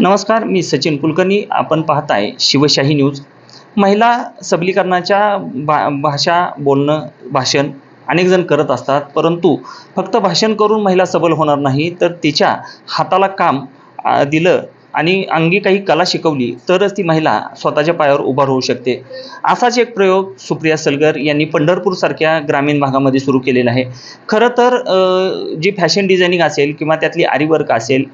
नमस्कार मी सचिन कुलकर्णी. आपण पाहत आहे शिवशाही न्यूज. महिला सबलीकरणाच्या भा भाषा बोलणं भाषण अनेकजण करत असतात परंतु फक्त भाषण करून महिला सबल होणार नाही तर तिच्या हाताला काम दिलं आणि अंगी काही कला शिकवली तरच ती महिला स्वतःच्या पायावर उभा राहू शकते. असाच एक प्रयोग सुप्रिया सलगर यांनी पंढरपूरसारख्या ग्रामीण भागामध्ये सुरू केलेला आहे. खरं तर जी फॅशन डिझायनिंग असेल किंवा त्यातली आरीवर्क असेल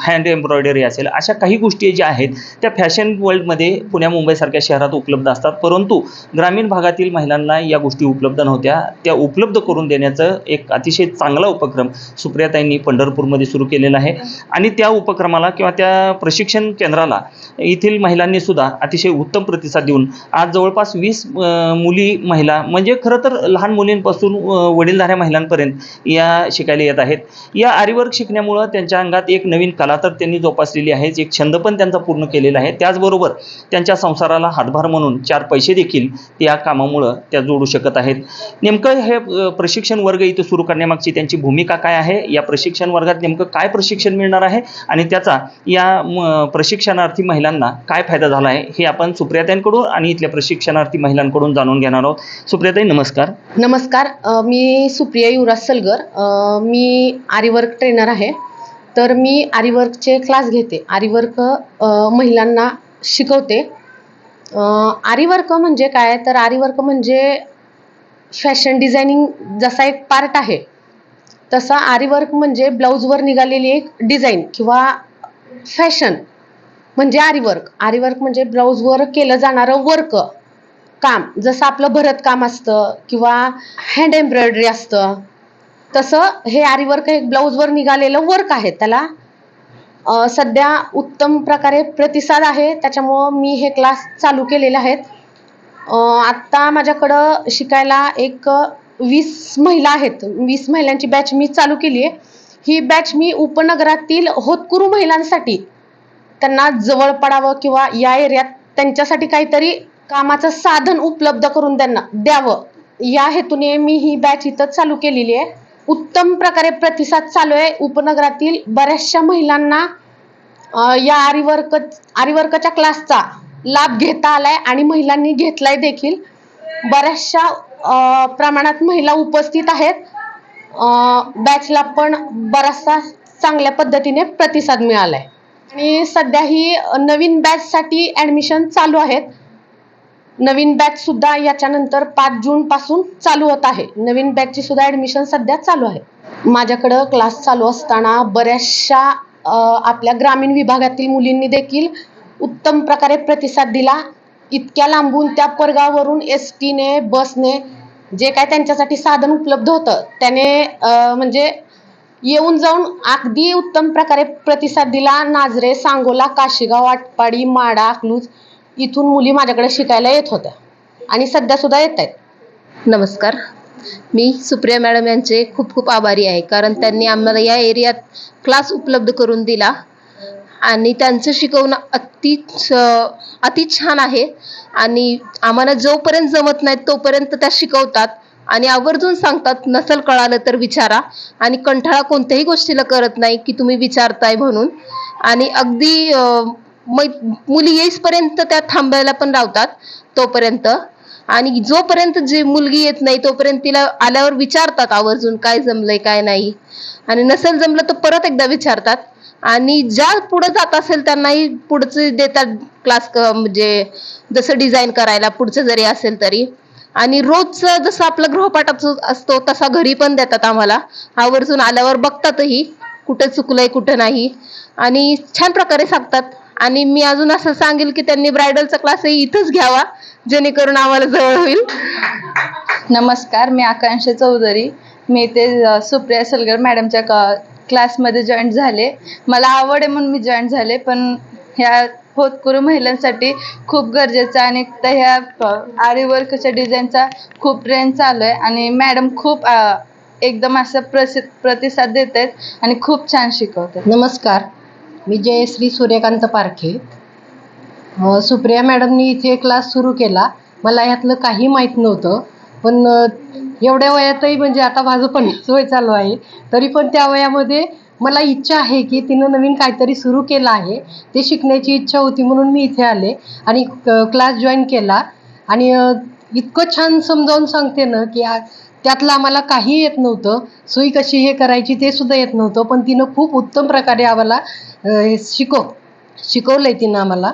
हँड एम्ब्रॉयडरी असेल अशा काही गोष्टी ज्या आहेत त्या फॅशन वर्ल्डमध्ये पुण्या मुंबईसारख्या शहरात उपलब्ध असतात. परंतु ग्रामीण भागातील महिलांना या गोष्टी उपलब्ध नव्हत्या. त्या उपलब्ध करून देण्याचं एक अतिशय चांगला उपक्रम सुप्रियाताईंनी पंढरपूरमध्ये सुरू केलेला आहे. आणि त्या उपक्रमाला किंवा त्या प्रशिक्षण केंद्राला येथील महिलांनी सुद्धा अतिशय उत्तम प्रतिसाद देऊन आज जवळपास वीस मुली महिला म्हणजे खरं तर लहान मुलींपासून वडीलधाऱ्या महिलांपर्यंत या शिकायला येत आहेत. या आरीवर्क शिकण्यामुळं त्यांच्या अंगात एक नवीन कला तर त्यांनी जोपासलेली आहे एक छंद पण त्यांचा पूर्ण केलेला आहे. त्याचबरोबर त्यांच्या संसाराला हातभार म्हणून चार पैसे देखील या कामामुळं त्या जोडू शकत आहेत. नेमकं हे प्रशिक्षण वर्ग इथं सुरू करण्यामागची त्यांची भूमिका काय आहे? या प्रशिक्षण वर्गात नेमकं काय प्रशिक्षण मिळणार आहे? आणि त्याचा या म, प्रशिक्षणार्थी महिलांना काय फायदा झाला आहे हे आपण सुप्रियाताईंकडून आणि इथल्या प्रशिक्षणार्थी महिलांकडून जाणून घेणार आहोत. सुप्रियाताई नमस्कार. नमस्कार. मी सुप्रिया युवराज सलगर. मी आरीवर्क ट्रेनर आहे. तर मी आरीवर्कचे क्लास घेते. आरीवर्क महिलांना शिकवते. आरिवर्क आरीवर्क म्हणजे काय? तर आरीवर्क म्हणजे फॅशन डिझायनिंग जसा एक पार्ट आहे तसा आरीवर्क म्हणजे ब्लाऊजवर निघालेली एक डिझाईन किंवा फॅशन म्हणजे आरीवर्क आरीवर्क म्हणजे ब्लाऊजवर केलं जाणारं वर्क काम. जसं आपलं भरतकाम असतं किंवा हँड एम्ब्रॉयडरी असतं तसं हे आरीवर्क एक ब्लाऊजवर निघालेलं वर्क आहे. त्याला सध्या उत्तम प्रकारे प्रतिसाद आहे. त्याच्यामुळं मी हे क्लास चालू केलेले आहेत. आत्ता माझ्याकडं शिकायला एक वीस महिला आहेत. वीस महिलांची बॅच मी चालू केली आहे ही बॅच मी उपनगरातील होतकुरू महिलांसाठी त्यांना जवळ पडावं किंवा या एरियात त्यांच्यासाठी काहीतरी कामाचं साधन उपलब्ध करून त्यांना द्यावं. या हेतूने मी ही बॅच इथं चालू केलेली आहे. उत्तम प्रकारे प्रतिसाद चालू आहे. उपनगरातील बऱ्याचशा महिलांना या आरीवर्क आरीवर्कच्या क्लासचा लाभ घेता आलाय आणि महिलांनी घेतलाय देखील. बऱ्याचशा प्रमाणात महिला उपस्थित आहेत. बॅचला पण बराचसा चांगल्या पद्धतीने प्रतिसाद मिळाला आहे आणि सध्या ही नवीन बॅचसाठी ॲडमिशन चालू आहेत. नवीन बॅचसुद्धा याच्यानंतर पाच जूनपासून चालू होत आहे. नवीन बॅचची सुद्धा ॲडमिशन सध्या चालू आहे. माझ्याकडं क्लास चालू असताना बऱ्याचशा आपल्या ग्रामीण विभागातील मुलींनी देखील उत्तम प्रकारे प्रतिसाद दिला. इतक्या लांबून त्या परगावरून एस टीने बसने जे काय त्यांच्यासाठी साधन उपलब्ध होतं त्याने म्हणजे येऊन जाऊन अगदी उत्तम प्रकारे प्रतिसाद दिला. नाझरे सांगोला काशीगाव आटपाडी माडा अकलूज इथून मुली माझ्याकडे शिकायला येत होत्या. आणि सध्या सुद्धा येत आहेत. नमस्कार. मी सुप्रिया मॅडम यांचे खूप खूप आभारी आहे कारण त्यांनी आम्हाला या एरियात क्लास उपलब्ध करून दिला. आणि त्यांचं शिकवणं अतिच अति छान आहे. आणि आम्हाला जोपर्यंत जमत नाही तोपर्यंत त्या शिकवतात. आणि आवर्जून सांगतात नसल कळालं तर विचारा. आणि कंठाळा कोणत्याही गोष्टीला करत नाही की तुम्ही विचारताय म्हणून. आणि अगदी मै- मुली येईपर्यंत त्या थांबायला पण लावतात तोपर्यंत. आणि जोपर्यंत जी मुलगी येत नाही तोपर्यंत तिला आल्यावर विचारतात आवर्जून काय जमलंय काय नाही? आणि नसेल जमलं तर परत एकदा विचारतात. आणि ज्या पुढे जात असेल त्यांनाही पुढचे देतात क्लास म्हणजे जसं डिझाईन करायला पुढचं जरी असेल तरी. आणि रोजचं जसं आपलं गृहपाठाचं असतो तसा घरी पण देतात आम्हाला. आवर्जून आल्यावर बघतातही कुठं चुकलंय कुठं नाही. आणि छान प्रकारे सांगतात. आणि मी अजून असं सांगेल की त्यांनी ब्रायडलचा क्लासही इथंच घ्यावा जेणेकरून आम्हाला जवळ होईल. नमस्कार मी आकांक्षा चौधरी. मी ते सुप्रिया सलगर मॅडमच्या क्लासमध्ये जॉईन झाले. मला आवड आहे म्हणून मी जॉईन झाले पण ह्या होतकरू महिलांसाठी खूप गरजेचं आणि त्या ह्या आरी वर्कच्या डिझाईनचा खूप ट्रेंड चालू आहे. आणि मॅडम खूप एकदम असं प्रसि प्रतिसाद देत आहेत आणि खूप छान शिकवतात नमस्कार. मी जयश्री सूर्यकांत पारखे. सुप्रिया मॅडमनी इथे क्लास सुरू केला. मला यातलं काही माहीत नव्हतं पण एवढ्या वयातही म्हणजे आता माझं पन्नास वय चालू आहे. तरी पण त्या वयामध्ये मला इच्छा आहे की तिनं नवीन काहीतरी सुरू केलं आहे. ते शिकण्याची इच्छा होती म्हणून मी इथे आले आणि क्लास जॉईन केला. आणि इतकं छान समजावून सांगते ना की त्यातलं आम्हाला काही येत नव्हतं. सुई कशी हे करायची ते सुद्धा येत नव्हतं. पण तिनं खूप उत्तम प्रकारे आम्हाला शिकव शिकवलं आहे तिनं आम्हाला.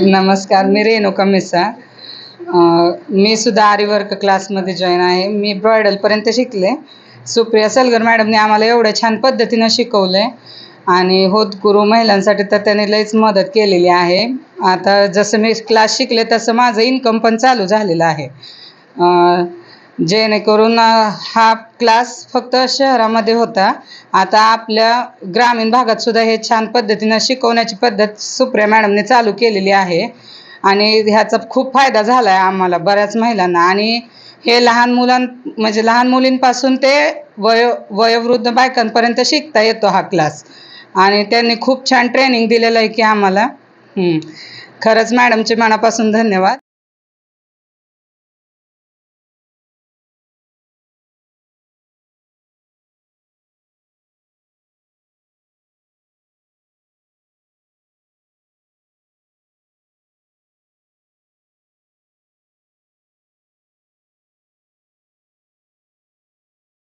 नमस्कार. मी रेणुका मिसा. मी सुद्धा आरीवर्क क्लासमध्ये जॉईन आहे. मी ब्रॉयडलपर्यंत शिकले. सुप्रिया सलगर मॅडमने आम्हाला एवढ्या छान पद्धतीनं शिकवलं आहे आणि होतकुरू महिलांसाठी तर त्याने लईच मदत केलेली आहे. आता जसं मी क्लास शिकले तसं माझं इन्कम पण चालू झालेलं आहे. जेणेकरून हा क्लास फक्त शहरामध्ये होता. आता आपल्या ग्रामीण भागात सुद्धा हे छान पद्धतीनं शिकवण्याची पद्धत सुप्रिया मॅडमने चालू केलेली आहे. आणि ह्याचा खूप फायदा झाला आहे आम्हाला बऱ्याच महिलांना. आणि हे लहान मुलां म्हणजे लहान मुलींपासून ते वयो वयोवृद्ध बायकांपर्यंत शिकता येतो हा क्लास आणि त्यांनी खूप छान ट्रेनिंग दिलेलं आहे की आम्हाला. खरंच मॅडमचे मनापासून धन्यवाद.